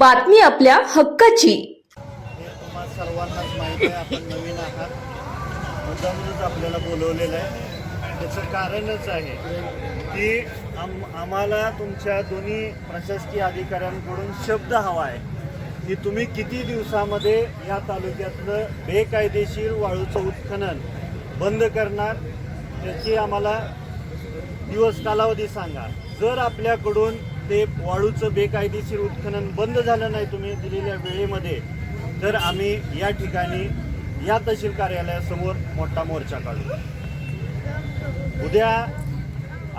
बातमी आपल्या हक्काची. हे तुम्हाला सर्वांनाच माहिती आहे आपण नवीन आहात. मुद्दामूनच आपल्याला बोलवलेलं आहे. त्याचं कारणच आहे की आम आम्हाला तुमच्या दोन्ही प्रशासकीय अधिकाऱ्यांकडून शब्द हवा आहे की तुम्ही किती दिवसामध्ये या तालुक्यातलं बेकायदेशीर वाळूचं उत्खनन बंद करणार त्याची आम्हाला दिवस कालावधी सांगा. जर आपल्याकडून ते वाळूचं बेकायदेशीर उत्खनन बंद झालं नाही तुम्ही दिलेल्या वेळेमध्ये तर आम्ही या ठिकाणी या तहसील कार्यालयासमोर मोठा मोर्चा काढू. उद्या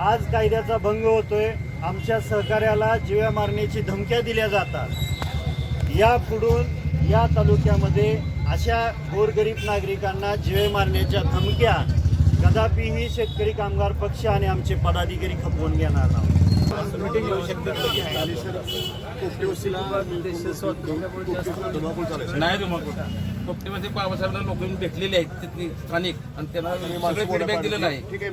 आज कायद्याचा भंग होतोय. आमच्या सहकार्याला जीव्या मारण्याची धमक्या दिल्या जातात. यापुढून या तालुक्यामध्ये अशा गोरगरीब नागरिकांना जीवे मारण्याच्या धमक्या कदापिही शेतकरी कामगार पक्ष आणि आमचे पदाधिकारी खपवून घेणार नाहीत नाही तुम्हाला कोपटीमध्ये लोक भेटलेले आहेत तिथली स्थानिक आणि त्यांना फीडबॅक दिलं नाही ठीक आहे.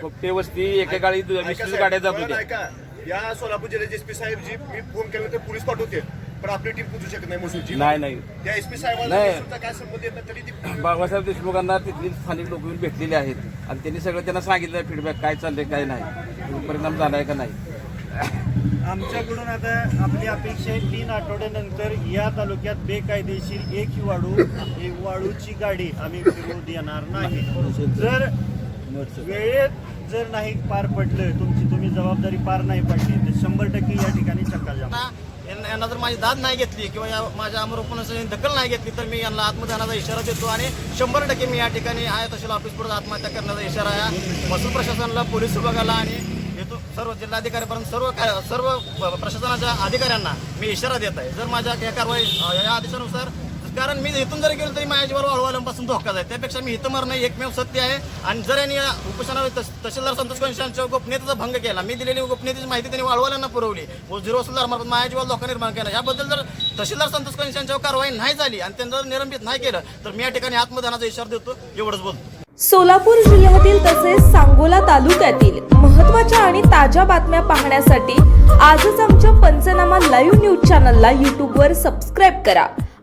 कोपटे वस्ती एकेकाळी गाड्या जात होत्या. या सोलापूर जिल्ह्याचे एसपी साहेब जी मी फोन केला तर पोलीस पाठवते पण आपली टीम शकत नाही नाही नाही. त्या एसपी साहेबांना नाही. महसूलचा काय संबंध येत नाही तरी ती बाबासाहेब देशमुखांना तिथली स्थानिक लोक येऊन भेटलेले आहेत. आणि त्यांनी सगळं त्यांना सांगितलं फीडबॅक काय चाललंय काय नाही. परिणाम झालाय का नाही? आमच्याकडून आता आपली अपेक्षा आहे तीन आठवड्यानंतर या तालुक्यात बेकायदेशीर एक ही वाळू एक वाळूची गाडी आम्ही फिरवू देणार नाही. जर वेळेत जर नाही पार पडलं तुमची तुम्ही जबाबदारी पार नाही पडली तर शंभर टक्के या ठिकाणी चक्काजाम ना यांना यांना जर माझी दाद नाही घेतली किंवा या माझ्या आमरोपणाची दखल नाही घेतली तर मी यांना आत्मदानाचा इशारा देतो आणि शंभर टक्के मी या ठिकाणी आहे तहसील ऑफिस पुढे आत्महत्या करण्याचा इशारा आहे महसूल प्रशासनाला पोलीस विभागाला आणि येतो सर्व जिल्हाधिकारीपर्यंत सर्व काय सर्व प्रशासनाच्या अधिकाऱ्यांना मी इशारा देत आहे. जर माझ्या या कारवाई या आदेशानुसार कारण मी इथून जरी गेलो तरी माझ्या जीवावर वाळवाल्यांपासून धोकाच आहे त्यापेक्षा मी इथं मरणं एकमेव सत्य आहे. आणि जर यांनी या उपोषणावर तहसीलदार संतोष कंशांच्या गोपनीयतेचा भंग केला मी दिलेली गोपनीयतेची माहिती त्यांनी वाळवाल्यांना पुरवली. व झिरो वसुलदार मार्फत माझ्या जीवाला धोका निर्माण केला. याबद्दल जर तहसीलदार संतोष कंशांच्यावर कारवाई नाही झाली आणि त्यांना जर निलंबित नाही केलं तर मी या ठिकाणी आत्मदानाचा इशारा देतो. एवढंच बोलतो. सोलापूर जिल्ह्यातील तसेच सांगोला तालुक्यातील महत्त्वाच्या आणि ताज्या बातम्या पाहण्यासाठी आजच आमच्या पंचनामा लाईव्ह न्यूज चॅनलला यूट्यूबवर सबस्क्राईब करा.